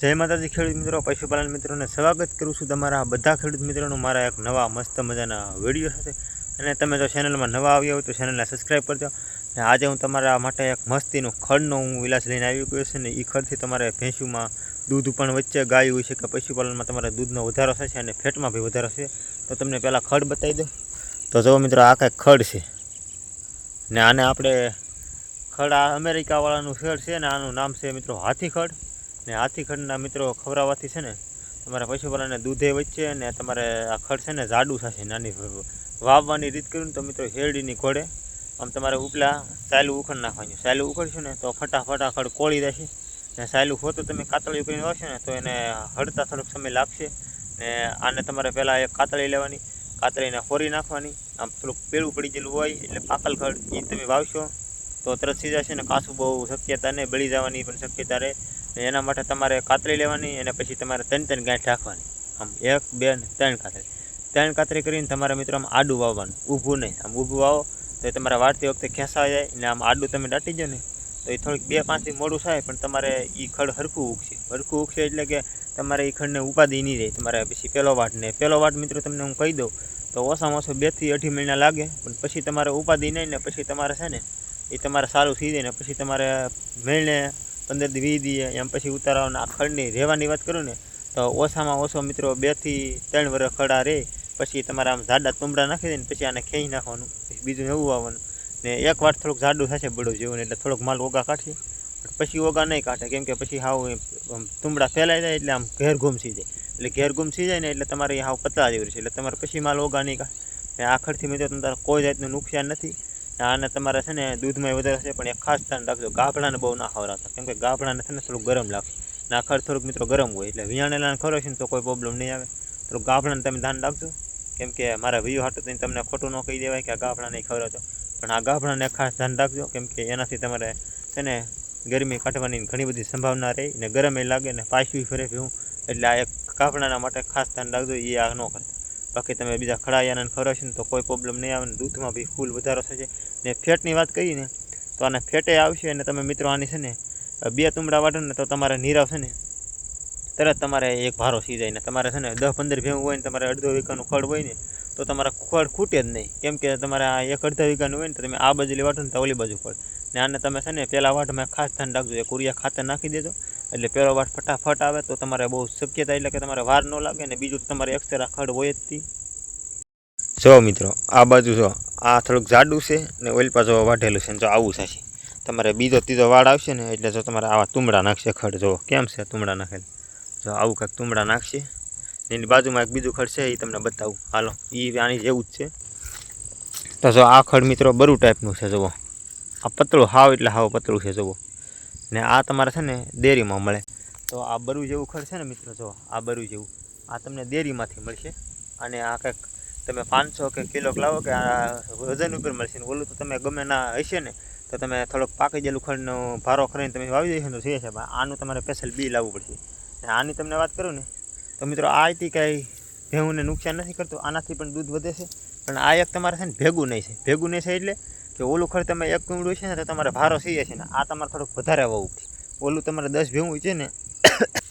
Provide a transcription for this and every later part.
જય માતાજી, ખેડૂત મિત્રો, પશુપાલન મિત્રોને સ્વાગત કરું છું તમારા બધા ખેડૂત મિત્રોનું. મારા એક નવા મસ્ત મજાના વીડિયો સાથે. અને તમે જો ચેનલમાં નવા આવ્યા હોય તો ચેનલને સબસ્ક્રાઈબ કરજો. અને આજે હું તમારા માટે એક મસ્તીનું ખડનો હું વિલાસ લઈને આવી ગયો છું ને એ ખડથી તમારે ભેંસુમાં દૂધ પણ વચ્ચે ગાય હોય છે કે પશુપાલનમાં તમારે દૂધનો વધારો થશે અને ફેટમાં બી વધારો છે તો તમને પહેલાં ખડ બતાવી દઉં. તો જો મિત્રો, આ કાંઈક ખડ છે. ને આને આપણે ખડ આ અમેરિકાવાળાનું શેડ છે ને આનું નામ છે મિત્રો, હાથી ખડ ને હાથી ખડના મિત્રો ખવડાવવાથી છે ને, તમારે પશુપાલનને દૂધે વચ્ચે અને તમારે આ ખડ છે ને જાડું થશે, નાની વાવવાની રીત કર્યું ને તો મિત્રો શેરડીની ઘોડે આમ તમારે ઉપલા સાયલું ઉખડ નાખવાનું. સાયલું ઉખડશું ને તો ફટાફટ ખડ કોળી જશે. ને સાયલું હોતું તમે કાતળી કરીને વાવશો ને તો એને હળતા થોડોક સમય લાગશે. ને આને તમારે પહેલાં એક કાતળી લેવાની. કાતળીને ખોરી નાખવાની. આમ થોડુંક પેળું પડી ગયેલું હોય એટલે પાકલ ખડ એ તમે વાવશો તો તરત સીજાશે ને કાસું બહુ શક્યતા ને બળી જવાની પણ શક્યતા રહે. એના માટે તમારે કાતરી લેવાની અને પછી તમારે ત્રણ ત્રણ ગાંઠ રાખવાની. આમ એક, બે ને ત્રણ કાતરી. ત્રણ કાતરી કરીને તમારે મિત્રો આમ આડું વાવવાનું. ઊભું નહીં. આમ ઊભું વાવો તો એ તમારા વાળતી વખતે ખેંચાઈ જાય ને આમ આડું તમે દાટી દો ને તો એ થોડીક બે પાંચથી મોડું થાય પણ તમારે એ ખડ હરખું ઉગશે. હરખું ઉગશે એટલે કે તમારે એ ખડને ઉપાધિ નહીં રહે. તમારે પછી પહેલો વાટ ને. પહેલો વાટ મિત્રો તમને હું કહી દઉં તો ઓછામાં ઓછો બેથી અઢી મહિના લાગે પણ પછી તમારે ઉપાધિ નહીં ને પછી તમારે છે ને એ તમારે સારું થઈ જાય ને પછી તમારે મહિને પંદર દી, વીસ દીએ એમ પછી ઉતારવાના. આ ખડની રહેવાની વાત કરું ને, તો ઓછામાં ઓછો મિત્રો બેથી ત્રણ વર્ષ ખડા રહે, પછી તમારે આમ જાડા તુંબડા નાખી દઈને પછી આને ખેંચી નાખવાનું. બીજું એવું આવવાનું. ને એક વાર થોડુંક જાડું થશે બળું જેવું એટલે થોડોક માલ ઓગા કાઢશે. પછી ઓગા નહીં કાઢે, કેમ કે પછી હાવ તુંબડા ફેલાઈ જાય એટલે આમ ઘેર ગુમસી જાય. એટલે ઘેર ગુમસી જાય ને એટલે તમારે હાવ પતલા જેવું છે એટલે તમારે પછી માલ ઓગા નહીં કાઢે. ને આખરથી મિત્રો તમારે કોઈ જાતનું નુકસાન નથી. આને તમારે છે ને દૂધમાં વધારે છે, પણ એક ખાસ ધ્યાન રાખજો ગાભડાને બહુ ના ખવડાવતા. કેમ કે ગાભડાને છે ને થોડુંક ગરમ લાગશે નાખર થોડુંક મિત્રો ગરમ હોય, એટલે વિયાણેલાને ખવડાવશે ને તો કોઈ પ્રોબ્લેમ નહીં આવે. થોડુંક ગાભડાને તમે ધ્યાન રાખજો. કેમ કે મારા વિયો હાટો થઈને તમને ખોટું ન કહી દેવાય કે આ ગાભડા નહીં ખવડાવતો. પણ આ ગાભડાને ખાસ ધ્યાન રાખજો, કેમ કે એનાથી તમારે છે ને ગરમી કાઢવાની ઘણી બધી સંભાવના રહે, ને ગરમે લાગે ને પાછવી ફરે હું એટલે આ એક કાપડાના માટે ખાસ ધ્યાન રાખજો એ આ ન કરતા. બાકી તમે બીજા ખડાયાને ખવડાવશો ને તો કોઈ પ્રોબ્લેમ નહીં આવે ને દૂધમાં બી ફૂલ વધારો થશે. ને ફેટની વાત કરીએ ને, તો આને ફેટે આવશે અને તમે મિત્રો આની છે ને બે તુમડા વાટો ને તો તમારે નીરવ છે ને, તરત તમારે એક ભારો સી જાય ને, તમારે છે ને દસ પંદર ભેવું હોય ને તમારે અડધો વીઘાનું ખડ હોય ને, તો તમારા ખડ ખૂટે જ નહીં. કેમ કે તમારે આ એક અડધા વીઘાનું હોય ને, તો તમે આ બાજુ વાટો ને તો ઓલી બાજુ ખડ. ને આને તમે છે ને પહેલાં વાટમાં ખાસ ધ્યાન રાખજો એ કુરિયા ખાતર નાખી દેજો, એટલે પહેલો વાટ ફટાફટ આવે તો તમારે બહુ શક્યતા એટલે કે તમારે વાર ન લાગે ને બીજું તમારે એક્સ્ટ્રા ખડ હોય જ જો મિત્રો, આ બાજુ જો આ થોડુંક જાડું છે ને ઓઇલ પાછો વાઢેલું છે જો આવું થશે. તમારે બીજો ત્રીજો વાળ આવશે ને એટલે જો તમારે આવા તુમડા નાખશે ખડ, જો કેમ છે તુમડા નાખેલ? જો આવું કાંઈક તુમડા નાખશે. એની બાજુમાં એક બીજું ખડ છે એ તમને બતાવું. હાલો એ આની જેવું જ છે. તો જો આ ખડ મિત્રો બરું ટાઈપનું છે, જુઓ. આ પતળું હાવ એટલે હાવ પતળું છે, જુઓ. ને આ તમારે છે ને ડેરીમાં મળે. તો આ બરું જેવું ખડ છે ને મિત્રો, જો આ બરું જેવું. આ તમને ડેરીમાંથી મળશે. અને આ કંઈક તમે પાંચસો કે કિલો લાવો કે વજન ઉપર મળશે ને ઓલું તો તમે ગમે ના હશે ને, તો તમે થોડોક પાકી ગયેલું ખંડનો ભારો ખરીને તમે વાવી દેશો તો થઈ જશે પણ આનું તમારે સ્પેશિયલ બી લાવવું પડશે. અને આની તમને વાત કરું ને, તો મિત્રો આ હતી કાંઈ ભેહુંને નુકસાન નથી કરતું, આનાથી પણ દૂધ વધે છે. પણ આ એક તમારે છે ને ભેગું નહીં છે. ભેગું નહીં છે એટલે કે ઓલું ખડ તમે એક કુંડું છે ને તો તમારે ભારો સી જશે ને આ તમારે થોડુંક વધારે વાવવું છે ઓલું તમારે દસ ભેવું છે ને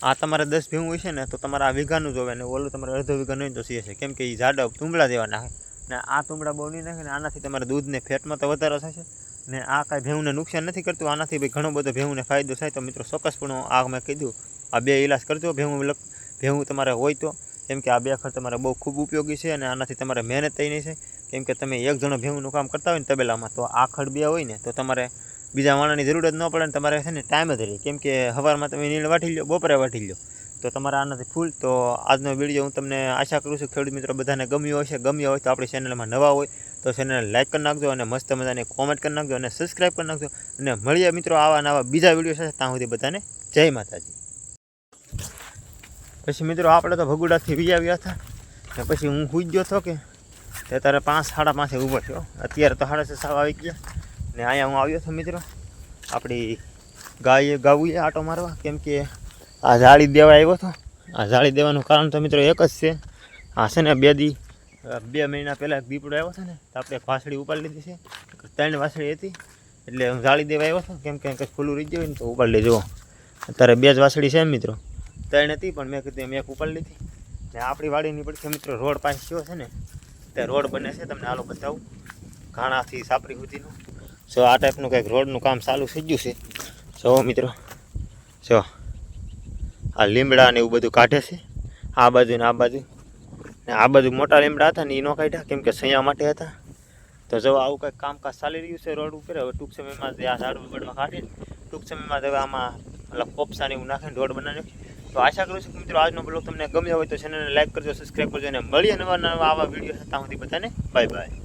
આ તમારે દસ ભીંગ હોય છે ને, તો તમારે આ વીઘાનું જોવે ને, ઓલું તમારે અડધો વીઘા નહીં તો છે. કેમ કે એ ઝાડા તુંબડા જેવા નાખે ને આ તુંબડા બહુ નહીં નાખે ને, આનાથી તમારે દૂધને ફેટમાં તો વધારો થશે ને આ કાંઈ ભેહુંને નુકસાન નથી કરતું, આનાથી ભાઈ ઘણો બધો ભેહુંને ફાયદો થાય. તો મિત્રો ચોક્કસપણું આ મેં કીધું, આ બે ઇલાજ કરજો. ભેહું ભેહું તમારે હોય તો, કેમ કે આ બે ખર તમારે બહુ ખૂબ ઉપયોગી છે અને આનાથી તમારે મહેનત થઈ નહીં છે. કેમ કે તમે એક જણો ભેહુંનું કામ કરતા હોય ને તબેલામાં, તો આ બે હોય ને, તો તમારે બીજા માણસની જરૂર જ ન પડે ને તમારે છે ને ટાઈમ જ રહે. કેમ કે સવારમાં તમે નીલ વાટી લો બપોરે વાટી લો તો તમારા આનાથી ફૂલ તો આજનો વીડિયો હું તમને આશા કરું છું ખેડૂત મિત્રો બધાને ગમ્યો હશે. ગમ્યો હોય તો આપણી ચેનલમાં નવા હોય તો ચેનલ લાઇક કરી નાખજો અને મસ્ત મજાની કોમેન્ટ કરી નાખજો અને સબસ્ક્રાઈબ કરી નાખજો. અને મળીએ મિત્રો આવા નવા બીજા વીડિયો સાથે. ત્યાં સુધી બધાને જય માતાજી. પછી મિત્રો આપણે તો ભગુડાથી વી આવ્યા હતા. ને પછી હું સુઈ ગયો હતો કે તે પાંચ, સાડા પાંચે ઊભો થયો. અત્યારે તો સાડા છ સાવ આવી ગયા. ને અહીંયા હું આવ્યો છું મિત્રો. આપણી ગાય ગાવું આટો મારવા. કેમ કે આ જાળી દેવા આવ્યો હતો આ જાળી દેવાનું કારણ તો મિત્રો એક જ છે. આ છે ને બે દી, બે મહિના પહેલાં એક દીપડો આવ્યો હતો ને, તો આપણે એક વાસળી ઉપાડી લીધી છે. ત્રણ વાસળી હતી, એટલે હું જાળી દેવા આવ્યો હતો કેમ કે કંઈક ખુલ્લું રહી ગયું ને તો ઉપાડી લેજો. અત્યારે બે જ વાસળી છે મિત્રો. ત્રણ હતી, પણ મેં કીધું એમ એક ઉપાડી લીધી. ને આપણી વાડીની પડખે મિત્રો, રોડ પાસે કયો છે ને, તે રોડ બને છે, તમને આલો બતાવું. ઘાણાથી સાપરી સુધીનું. જો આ ટાઈપનું કંઈક રોડનું કામ ચાલુ થઈ ગયું છે. જો મિત્રો, જો આ લીમડા ને એવું બધું કાઢે છે. આ બાજુ ને આ બાજુ. ને આ બાજુ મોટા લીમડા હતા ને એ ન કાઢ્યા, કેમ કે સૈયા માટે હતા. તો જો આવું કંઈક કામકાજ ચાલી રહ્યું છે રોડ ઉપર. હવે ટૂંક સમયમાં જે આ ઝાડ બગડવા કાઢીને ટૂંક સમયમાં હવે આમાં મતલબ કોપસા ને એવું નાખીને રોડ બનાવી તો આશા કરું છું કે મિત્રો આજનો બ્લોગ તમને ગમ્યો હોય તો ચેનલને લાઈક કરજો સબસ્ક્રાઈબ કરજો અને મળીએ નવા નવા આવા વીડિયો હતા સુધી બધાને બાય બાય